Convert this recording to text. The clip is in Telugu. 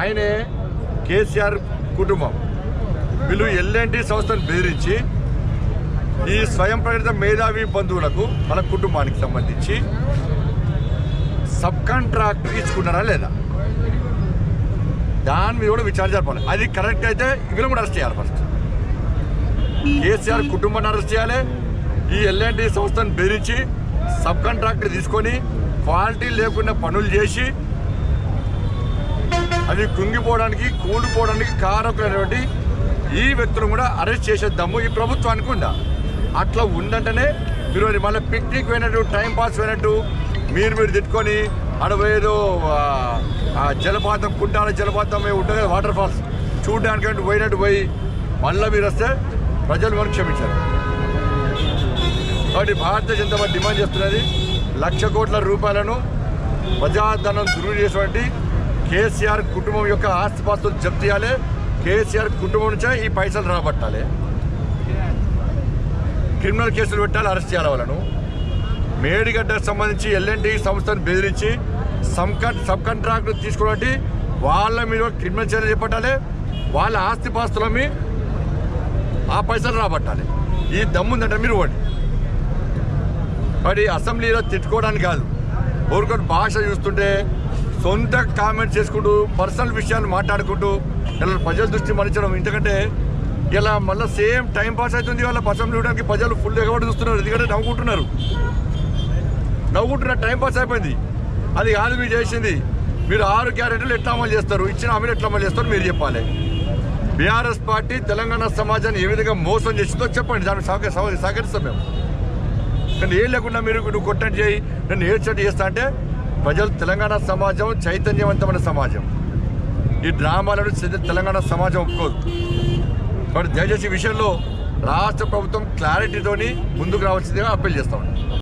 ఆయనే కేసీఆర్ కుటుంబం. వీళ్ళు ఎల్ఎన్టీ సంస్థను బెదిరించి ఈ స్వయం ప్రేరిత మేధావి బంధువులకు మన కుటుంబానికి సంబంధించి సబ్ కాంట్రాక్ట్ ఇచ్చుకున్నారా లేదా? దాని మీద కూడా విచారణ జరపాలి. అది కరెక్ట్ అయితే వీళ్ళు కూడా అరెస్ట్ చేయాలి ఫస్ట్. కేసీఆర్ కుటుంబాన్ని అరెస్ట్ చేయాలి. ఈ ఎల్ఎన్టీ సంస్థను బెదిరించి సబ్ కాంట్రాక్టర్ తీసుకొని క్వాలిటీ లేకుండా పనులు చేసి అవి కుంగిపోవడానికి కూలిపోవడానికి కారకులైనటువంటి ఈ వ్యక్తులను కూడా అరెస్ట్ చేసేద్దాము ఈ ప్రభుత్వానికి ఉండ అట్లా ఉందంటేనే మీరు అది మళ్ళీ పిక్నిక్ పోయినట్టు టైం పాస్ పోయినట్టు మీరు మీరు తిట్టుకొని అడవేదో జలపాతం కుంటాల జలపాతం ఉంటుంది కదా వాటర్ ఫాల్స్ చూడడానికి పోయినట్టు పోయి మళ్ళీ మీరు వస్తే ప్రజలు మనం క్షమించారు. కాబట్టి భారతీయ జనతా పార్టీ డిమాండ్ చేస్తున్నది లక్ష కోట్ల రూపాయలను ప్రజాధనం దుర్వినియోగం చేసినటువంటి కేసీఆర్ కుటుంబం యొక్క ఆస్తిపాస్తులు జప్తు చేయాలి. కేసీఆర్ కుటుంబం నుంచే ఈ పైసలు రాబట్టాలి. క్రిమినల్ కేసులు పెట్టాలి అరెస్ట్ చేయాలి వాళ్ళను. మేడిగడ్డకు సంబంధించి ఎల్ఎన్టీ సంస్థను బెదిరించి సబ్కాన్ సబ్ కాంట్రాక్ట్ తీసుకోవడానికి వాళ్ళ మీద క్రిమినల్ చర్యలు చేపట్టాలి. వాళ్ళ ఆస్తిపాస్తుల మీ ఆ పైసలు రాబట్టాలి. ఈ దమ్ముందంటే మీరు ఓడి మరి అసెంబ్లీలో తిట్టుకోవడానికి కాదు. ఊరుకొని భాష చూస్తుంటే సొంత కామెంట్స్ చేసుకుంటూ పర్సనల్ విషయాలు మాట్లాడుకుంటూ ఇలా ప్రజల దృష్టి మరించడం ఎందుకంటే ఇలా మళ్ళీ సేమ్ టైం పాస్ అవుతుంది వాళ్ళ పర్సనల్ చూడడానికి ప్రజలు ఫుల్ ఎగబడి చూస్తున్నారు? ఎందుకంటే నవ్వుకుంటున్నారు. నవ్వుకుంటున్న టైం పాస్ అయిపోయింది. అది కాదు మీరు చేసింది. మీరు ఆరు గ్యారెంటీలు ఎట్లా అమలు చేస్తారు? ఇచ్చిన హామీలు ఎట్లా అమలు చేస్తారు? మీరు చెప్పాలి. బీఆర్ఎస్ పార్టీ తెలంగాణ సమాజాన్ని ఏ విధంగా మోసం చేసిందో చెప్పండి. దాన్ని సహక సహకరిస్తాం మేము. కానీ ఏం లేకుండా మీరు నువ్వు కొట్టండి చేయి నన్ను ఏడ్చట్టు చేస్తా అంటే ప్రజలు తెలంగాణ సమాజం చైతన్యవంతమైన సమాజం. ఈ డ్రామాలను తెలంగాణ సమాజం ఒప్పుకోదు. కాబట్టి దయచేసి విషయంలో రాష్ట్ర ప్రభుత్వం క్లారిటీతోని ముందుకు రావాల్సిందిగా అప్పీల్ చేస్తాం